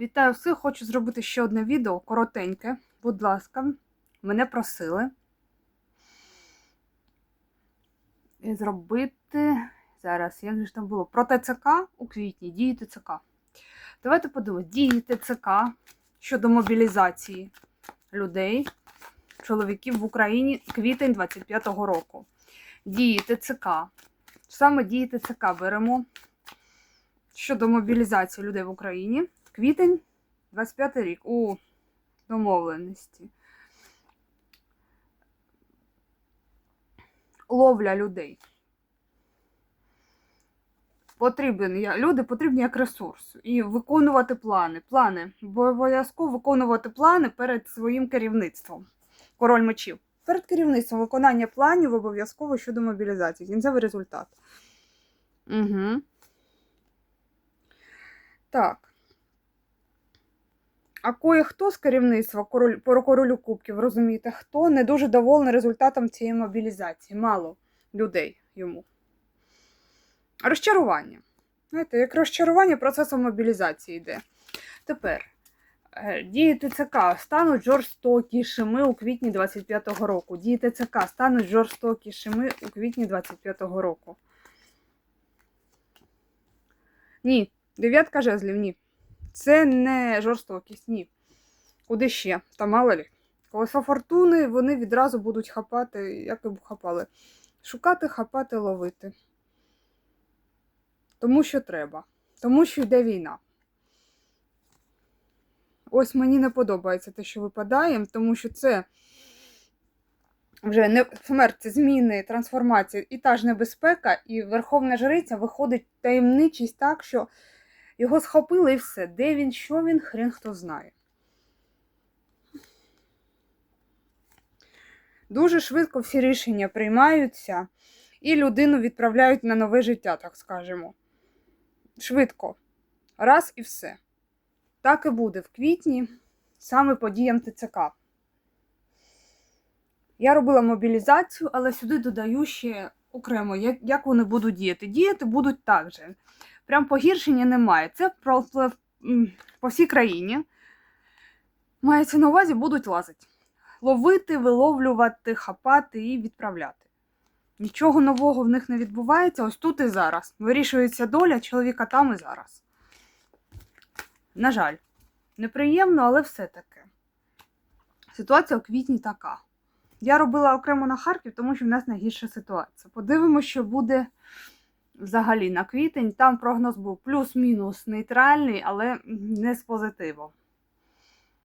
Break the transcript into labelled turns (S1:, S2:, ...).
S1: Вітаю всіх! Хочу зробити ще одне відео коротеньке. Будь ласка, мене просили І зробити зараз, як же там було? Про ТЦК у квітні, дії ТЦК. Давайте подивимось, дії ТЦК щодо мобілізації людей, чоловіків в Україні квітень 25-го року. Дії ТЦК. Саме дії ТЦК беремо щодо мобілізації людей в Україні. Квітень, 25 рік у домовленості. Ловля людей. Потрібен, люди потрібні як ресурс. І виконувати плани. Плани. Бо обов'язково виконувати плани перед своїм керівництвом. Король мечів. Перед керівництвом виконання планів обов'язково щодо мобілізації. Кінцевий результат. Угу. Так. А кое-хто з керівництва король, королю кубків, розумієте, хто не дуже доволений результатом цієї мобілізації. Мало людей йому. Розчарування. Знаєте, як розчарування процесом мобілізації йде. Тепер е, дії ТЦК стануть жорстокішими у квітні 25-го року. Дії ТЦК стануть жорстокішими у квітні 25-го року. Ні, дев'ятка жезлів, ні. Це не жорстокість, ні. Куди ще? Та мало лі. Колесо фортуни вони відразу будуть хапати, як і б хапали. Шукати, хапати, ловити. Тому що треба. Тому що йде війна. Ось мені не подобається те, що випадає, тому що це вже не смерть, зміни, трансформація і та ж небезпека, і Верховна Жриця виходить таємничість так, що його схопили і все. Де він, що він, хрен хто знає. Дуже швидко всі рішення приймаються, і людину відправляють на нове життя, так скажемо. Швидко. Раз і все. Так і буде в квітні, саме подіям ТЦК. Я робила мобілізацію, але сюди додаю ще окремо, як, вони будуть діяти. Діяти будуть так же. Прям погіршення немає. Це про по всій країні. Мається на увазі, будуть лазити. Ловити, виловлювати, хапати і відправляти. Нічого нового в них не відбувається ось тут і зараз. Вирішується доля чоловіка там і зараз. На жаль, неприємно, але все-таки. Ситуація у квітні така. Я робила окремо на Харків, тому що в нас найгірша ситуація. Подивимося, що буде взагалі на квітень. Там прогноз був плюс-мінус нейтральний, але не з позитивом.